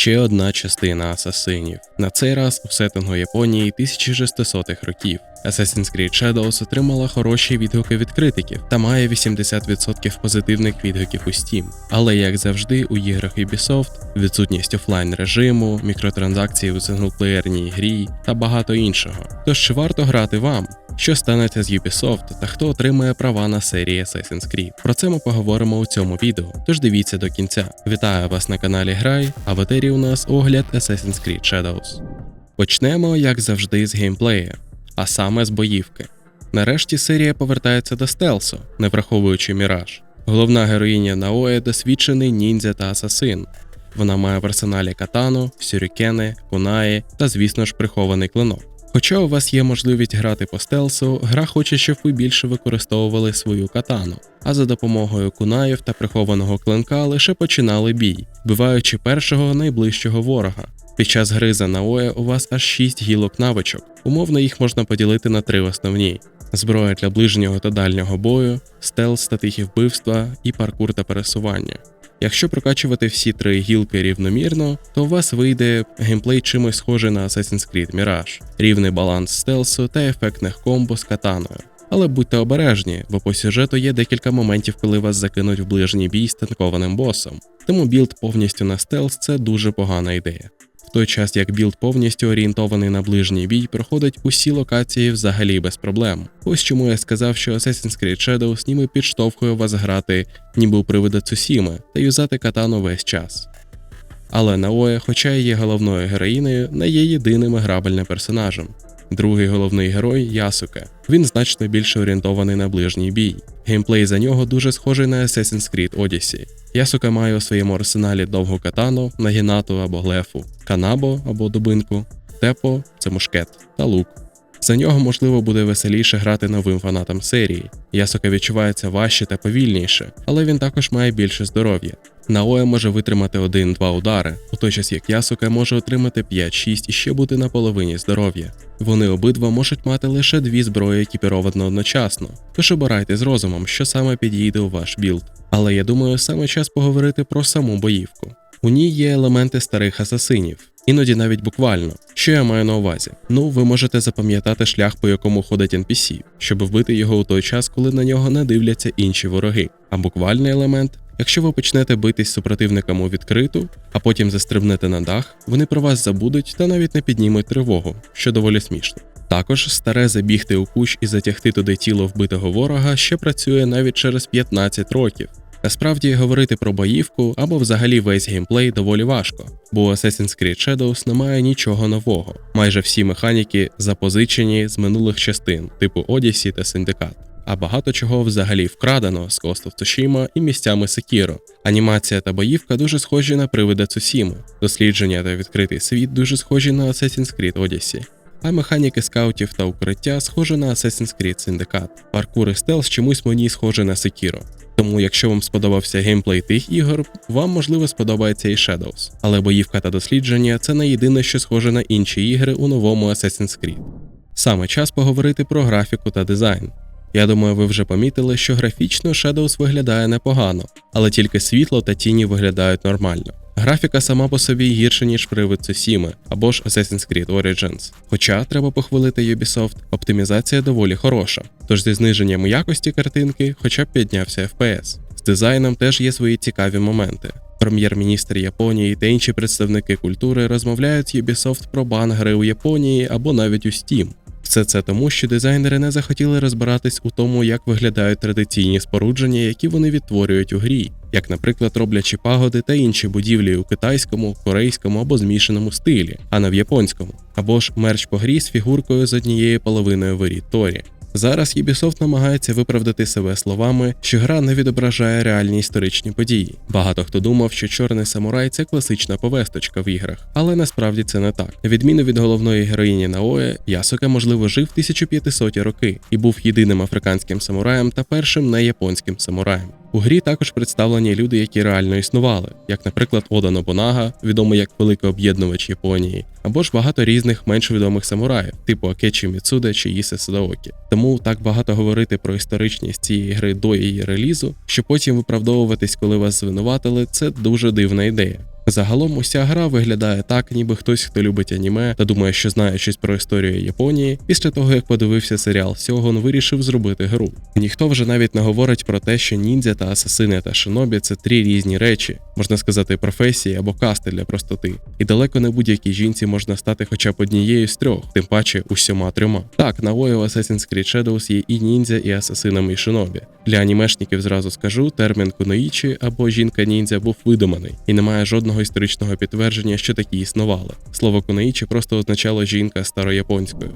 Ще одна частина асасинів. На цей раз у сеттингу Японії 1600-х років. Assassin's Creed Shadows отримала хороші відгуки від критиків та має 80% позитивних відгуків у Steam. Але як завжди, у іграх Ubisoft відсутність офлайн режиму, мікротранзакції у синглплеєрній грі та багато іншого. Тож чи варто грати вам? Що станеться з Ubisoft та хто отримає права на серії Assassin's Creed? Про це ми поговоримо у цьому відео, тож дивіться до кінця. Вітаю вас на каналі Грай, а в етері у нас огляд Assassin's Creed Shadows. Почнемо, як завжди, з геймплею, а саме з боївки. Нарешті серія повертається до стелсу, не враховуючи міраж. Головна героїня Наоє досвідчений ніндзя та асасин. Вона має в арсеналі катану, сюрікени, кунаї та, звісно ж, прихований клинок. Хоча у вас є можливість грати по стелсу, гра хоче, щоб ви більше використовували свою катану, а за допомогою кунаїв та прихованого клинка лише починали бій, вбиваючи першого найближчого ворога. Під час гри за Наоя у вас аж 6 гілок навичок, умовно їх можна поділити на три основні: зброя для ближнього та дальнього бою, стелс та тихі вбивства і паркур та пересування. Якщо прокачувати всі три гілки рівномірно, то у вас вийде геймплей чимось схожий на Assassin's Creed Mirage, рівний баланс стелсу та ефектних комбо з катаною. Але будьте обережні, бо по сюжету є декілька моментів, коли вас закинуть в ближній бій з танкованим босом. Тому білд повністю на стелс це дуже погана ідея. В той час як білд повністю орієнтований на ближній бій, проходить усі локації взагалі без проблем. Ось чому я сказав, що Assassin's Creed Shadows ніби підштовхує вас грати, ніби у привида Цусіми, та юзати катану весь час. Але Наоя, хоча і є головною героїнею, не є єдиним грабельним персонажем. Другий головний герой Ясуке. Він значно більше орієнтований на ближній бій. Геймплей за нього дуже схожий на Assassin's Creed Odyssey. Ясука має у своєму арсеналі довгу катану, нагінату або глефу, канабо або дубинку, тепо це мушкет та лук. За нього можливо буде веселіше грати новим фанатам серії. Ясука відчувається важче та повільніше, але він також має більше здоров'я. Наоя може витримати 1-2 удари, у той час як Ясука може отримати 5-6 і ще бути на половині здоров'я. Вони обидва можуть мати лише дві зброї екіпіровано одночасно, тож обирайте з розумом, що саме підійде у ваш білд. Але я думаю, саме час поговорити про саму боївку. У ній є елементи старих асасинів, іноді навіть буквально. Що я маю на увазі? Ну, ви можете запам'ятати шлях, по якому ходить NPC, щоб вбити його у той час, коли на нього не дивляться інші вороги. А буквальний елемент. Якщо ви почнете битись з супротивником у відкриту, а потім застрибнете на дах, вони про вас забудуть та навіть не піднімуть тривогу, що доволі смішно. Також старе забігти у кущ і затягти туди тіло вбитого ворога ще працює навіть через 15 років. Насправді говорити про боївку або взагалі весь геймплей доволі важко, бо Assassin's Creed Shadows немає нічого нового. Майже всі механіки запозичені з минулих частин, типу Odyssey та Syndicate. А багато чого взагалі вкрадено з Ghost of Tsushima і місцями Sekiro. Анімація та боївка дуже схожі на привида Цусіми, дослідження та відкритий світ дуже схожі на Assassin's Creed Odyssey. А механіки скаутів та укриття схожі на Assassin's Creed Syndicate. Паркур і стелс чомусь мені схожі на Sekiro. Тому, якщо вам сподобався геймплей тих ігор, вам можливо сподобається і Shadows. Але боївка та дослідження це не єдине, що схоже на інші ігри у новому Assassin's Creed. Саме час поговорити про графіку та дизайн. Я думаю, ви вже помітили, що графічно Shadows виглядає непогано, але тільки світло та тіні виглядають нормально. Графіка сама по собі гірша, ніж привид Цусіми або ж Assassin's Creed Origins. Хоча треба похвалити Ubisoft, оптимізація доволі хороша, тож зі зниженням якості картинки хоча б піднявся FPS. З дизайном теж є свої цікаві моменти. Прем'єр-міністр Японії та інші представники культури розмовляють з Ubisoft про бан гри у Японії або навіть у Steam. Все це тому, що дизайнери не захотіли розбиратись у тому, як виглядають традиційні спорудження, які вони відтворюють у грі, як, наприклад, роблячи пагоди та інші будівлі у китайському, корейському або змішаному стилі, а не в японському, або ж мерч по грі з фігуркою з однією половиною воріт Торі. Зараз Ubisoft намагається виправдати себе словами, що гра не відображає реальні історичні події. Багато хто думав, що чорний самурай це класична повесточка в іграх, але насправді це не так. Відміну від головної героїні Наоя, Ясука, можливо, жив 1500 роки і був єдиним африканським самураєм та першим неяпонським самураєм. У грі також представлені люди, які реально існували, як, наприклад, Ода Нобунага, відомий як великий об'єднувач Японії, або ж багато різних менш відомих самураїв, типу Акечі Міцуде чи Ісе Садаокі. Тому так багато говорити про історичність цієї гри до її релізу, що потім виправдовуватись, коли вас звинуватили, це дуже дивна ідея. Загалом уся гра виглядає так, ніби хтось, хто любить аніме та думає, що знає щось про історію Японії, після того як подивився серіал Сьогон, вирішив зробити гру. Ніхто вже навіть не говорить про те, що ніндзя та асасини та шинобі це три різні речі, можна сказати, професії або касти для простоти. І далеко не будь-якій жінці можна стати хоча б однією з трьох, тим паче усіма трьома. Так, на WoW Assassin's Creed Shadows є і ніндзя, і асасинами, і шинобі. Для анімешників зразу скажу, термін куноїчі або жінка ніндзя був видуманий, і немає жодного історичного підтвердження, що такі існували. Слово куноїчі просто означало жінка старояпонською.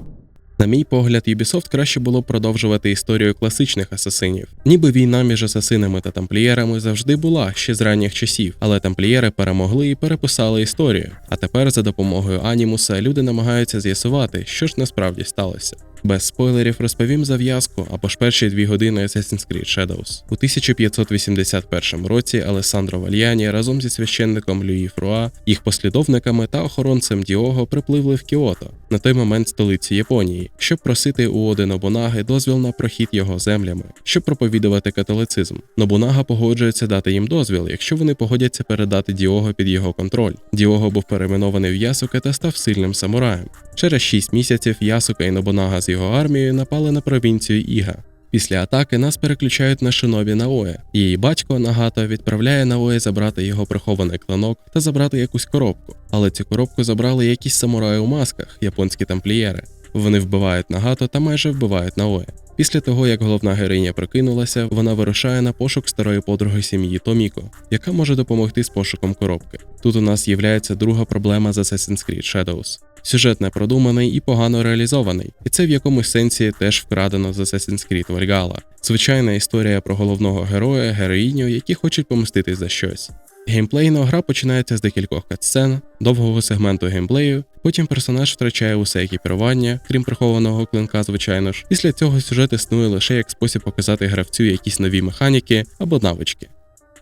На мій погляд, Ubisoft краще було б продовжувати історію класичних асасинів. Ніби війна між асасинами та тамплієрами завжди була ще з ранніх часів, але тамплієри перемогли і переписали історію. А тепер за допомогою анімуса люди намагаються з'ясувати, що ж насправді сталося. Без спойлерів розповім зав'язку або ж перші дві години Assassin's Creed Shadows. У 1581 році Алесандро Вальяні разом зі священником Люї Фруа, їх послідовниками та охоронцем Діого припливли в Кіото, на той момент столиці Японії, щоб просити у Оди Нобунаги дозвіл на прохід його землями, щоб проповідувати католицизм. Нобунага погоджується дати їм дозвіл, якщо вони погодяться передати Діого під його контроль. Діого був перейменований в Ясуке та став сильним самураєм. Через 6 місяців Ясука і Нобунага з його армією напали на провінцію Іга. Після атаки нас переключають на шинобі Наоя. Її батько Нагато відправляє Наоя забрати його прихований клинок та забрати якусь коробку. Але цю коробку забрали якісь самураї у масках, японські тамплієри. Вони вбивають Нагато та майже вбивають Наоя. Після того, як головна героїня прокинулася, вона вирушає на пошук старої подруги сім'ї Томіко, яка може допомогти з пошуком коробки. Тут у нас з'являється друга проблема з Assassin's Creed Shadows. Сюжет не продуманий і погано реалізований, і це в якомусь сенсі теж вкрадено з Assassin's Creed Valhalla. Звичайна історія про головного героя, героїню, які хочуть помститись за щось. Геймплейно гра починається з декількох катсцен, довгого сегменту геймплею, потім персонаж втрачає усе екіпірування, крім прихованого клинка, звичайно ж. Після цього сюжет існує лише як спосіб показати гравцю якісь нові механіки або навички.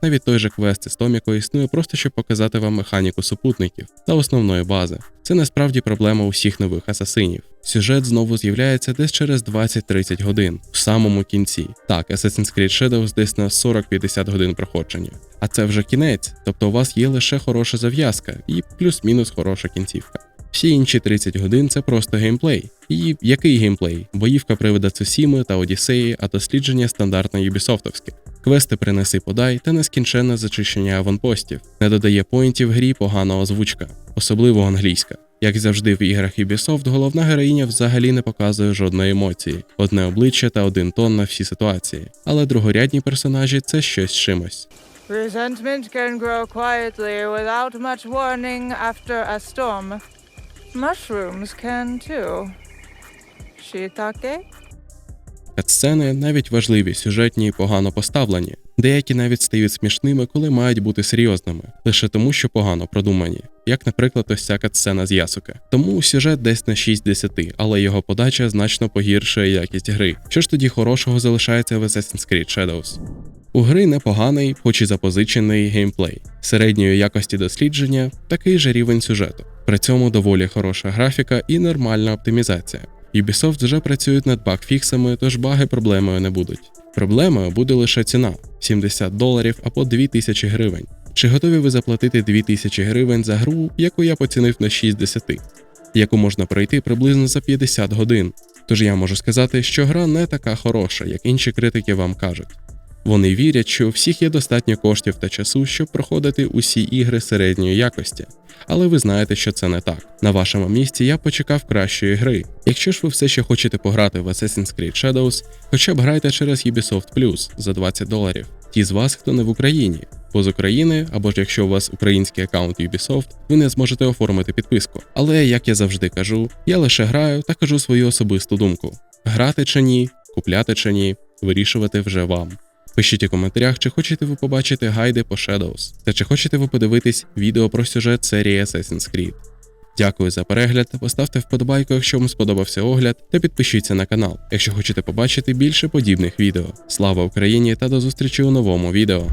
Навіть той же квест із Томіко існує просто щоб показати вам механіку супутників та основної бази. Це насправді проблема усіх нових асасинів. Сюжет знову з'являється десь через 20-30 годин, в самому кінці. Так, Assassin's Creed Shadows десь на 40-50 годин проходження. А це вже кінець, тобто у вас є лише хороша зав'язка і плюс-мінус хороша кінцівка. Всі інші 30 годин це просто геймплей. І який геймплей? Боївка привида Цусіми та Одіссеї, а дослідження стандартно юбісофтовське. Квести принеси подай та нескінченне зачищення аванпостів. Не додає поінтів грі погана озвучка, особливо англійська. Як завжди в іграх Ubisoft, головна героїня взагалі не показує жодної емоції, одне обличчя та один тон на всі ситуації. Але другорядні персонажі це щось чимось. Resentment can grow quietly without much warning after a storm. Mushrooms can too. Shiitake? Катсцени навіть важливі, сюжетні і погано поставлені. Деякі навіть стають смішними, коли мають бути серйозними, лише тому, що погано продумані, як, наприклад, ось ця катсцена з Ясуки. Тому сюжет десь на 6 10, але його подача значно погіршує якість гри. Що ж тоді хорошого залишається в Assassin's Creed Shadows? У гри непоганий, хоч і запозичений геймплей, середньої якості дослідження, такий же рівень сюжету. При цьому доволі хороша графіка і нормальна оптимізація. Ubisoft вже працюють над багфіксами, тож баги проблемою не будуть. Проблемою буде лише ціна 70 доларів або 2000 гривень. Чи готові ви заплатити 2000 гривень за гру, яку я поцінив на 60, яку можна пройти приблизно за 50 годин? Тож я можу сказати, що гра не така хороша, як інші критики вам кажуть. Вони вірять, що у всіх є достатньо коштів та часу, щоб проходити усі ігри середньої якості. Але ви знаєте, що це не так. На вашому місці я почекав кращої гри. Якщо ж ви все ще хочете пограти в Assassin's Creed Shadows, хоча б грайте через Ubisoft Plus за 20 доларів. Ті з вас, хто не в Україні, бо з України, або ж якщо у вас український аккаунт Ubisoft, ви не зможете оформити підписку. Але як я завжди кажу, я лише граю та кажу свою особисту думку: грати чи ні, купляти чи ні, вирішувати вже вам. Пишіть у коментарях, чи хочете ви побачити гайди по Shadows, та чи хочете ви подивитись відео про сюжет серії Assassin's Creed. Дякую за перегляд, поставте вподобайку, якщо вам сподобався огляд, та підпишіться на канал, якщо хочете побачити більше подібних відео. Слава Україні та до зустрічі у новому відео.